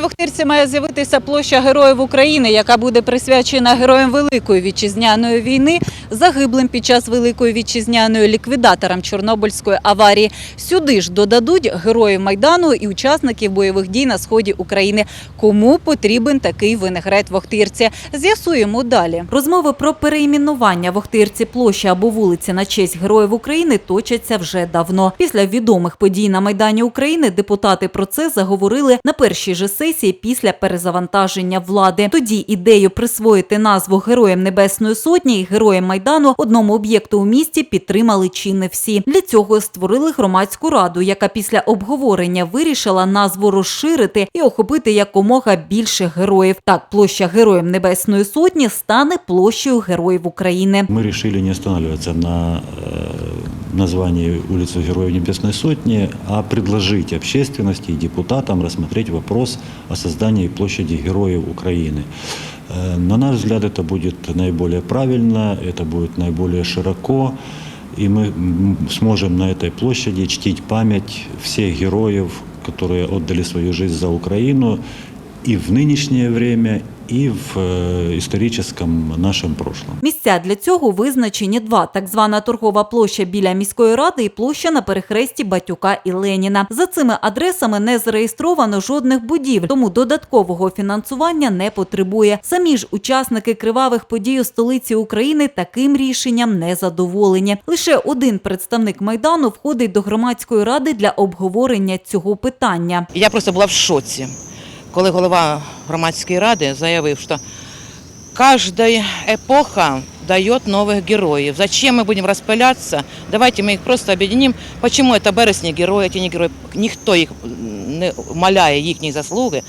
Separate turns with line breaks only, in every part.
В Охтирці має з'явитися площа Героїв України, яка буде присвячена героям Великої вітчизняної війни, загиблим під час Великої вітчизняної ліквідаторам Чорнобильської аварії. Сюди ж додадуть героїв Майдану і учасників бойових дій на сході України. Кому потрібен такий винегрет в? З'ясуємо далі. Розмови про перейменування в площі або вулиці на честь героїв України точаться вже давно. Після відомих подій на Майдані України депутати про це заговорили на першій же після перезавантаження влади. Тоді ідею присвоїти назву Героям Небесної Сотні і Героям Майдану одному об'єкту у місті підтримали чи не всі. Для цього створили громадську раду, яка після обговорення вирішила назву розширити і охопити якомога більше героїв. Так, площа Героям Небесної Сотні стане площею Героїв України.
Мы решили не останавливаться на э, названии улицы Героев Небесной Сотни, а предложить общественности и депутатам рассмотреть вопрос о создании площади Героев Украины. Э, На наш взгляд, это будет наиболее правильно, это будет наиболее широко, и мы м, сможем на этой площади чтить память всех героев, которые отдали свою жизнь за Украину и в нынешнее время, и в э, историческом нашем прошлом.
Місця для цього визначені два: так звана торгова площа біля міської ради і площа на перехресті Батюка і Леніна. За цими адресами не зареєстровано жодних будівель, тому додаткового фінансування не потребує. Самі ж учасники кривавих подій у столиці України таким рішенням не задоволені. Лише один представник майдану входить до громадської ради для обговорення цього питання.
Я просто була в шоці, коли голова громадської ради заявив, що кожна епоха дає нових героїв. Зачем ми будемо розпилятися? Давайте ми їх просто об'єднимо. Чому це березні герої, ті не герої? Ніхто їх не маляє їхні заслуги,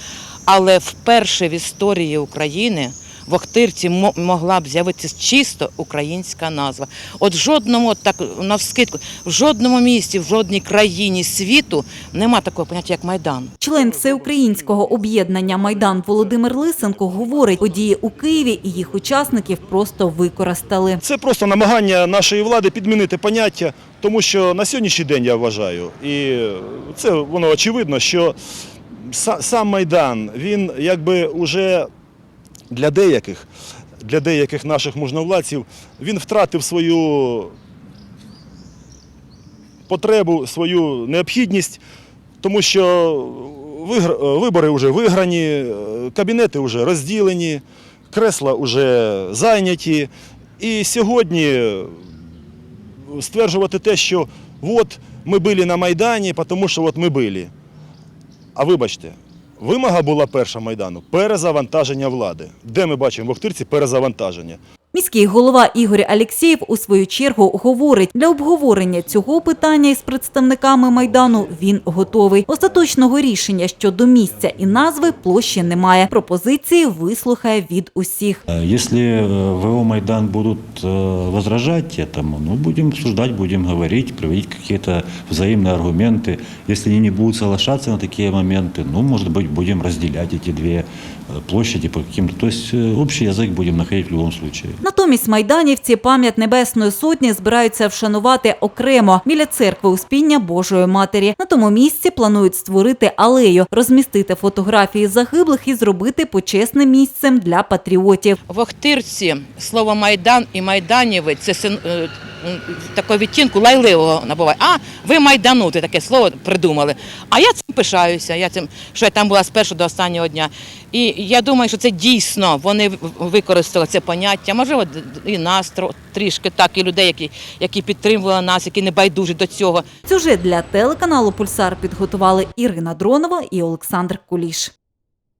але вперше в історії України в Охтирці могла б з'явитися чисто українська назва. От жодному, от так навскидку, в жодному місті, в жодній країні світу нема такого поняття, як Майдан.
Член всеукраїнського об'єднання Майдан Володимир Лисенко говорить, події у Києві і їх учасників просто використали.
Це просто намагання нашої влади підмінити поняття, тому що на сьогоднішній день я вважаю, і це воно очевидно, що сам Майдан, він якби уже для деяких, для деяких наших можновладців, він втратив свою потребу, свою необхідність, тому що вибори вже виграні, кабінети вже розділені, кресла вже зайняті. І сьогодні стверджувати те, що от ми були на Майдані, тому що от ми були. А вибачте, вимога була перша Майдану перезавантаження влади. Де ми бачимо в Охтирці перезавантаження?
Міський голова Ігор Алєксєєв у свою чергу говорить, для обговорення цього питання із представниками майдану він готовий. Остаточного рішення щодо місця і назви площі немає. Пропозиції вислухає від усіх.
Э, Если э, ВО Майдан будут э, возражать этому, ну, будем обсуждать, будем говорить, приводить какие-то взаимные аргументы. Если они не будут соглашаться на такие моменты, ну, может быть, будем разделять эти две э, площади по каким-то... То есть э, общий язык будем находить в любом случае.
Натомість майданівці пам'ять Небесної Сотні збираються вшанувати окремо біля церкви Успіння Божої Матері. На тому місці планують створити алею, розмістити фотографії загиблих і зробити почесним місцем для патріотів.
В Охтирці слово Майдан і Майданівець це е, такого відтінку лайливого набуває. А, ви майданути таке слово придумали. А я цим пишаюся, я цим, що я там була з першого до останнього дня. І я думаю, що це дійсно вони використали це поняття. Можливо, і нас трішки так, і людей, які, які підтримували нас, які не байдужі до цього.
Сюжет для телеканалу Пульсар підготували Ірина Дронова і Олександр Куліш.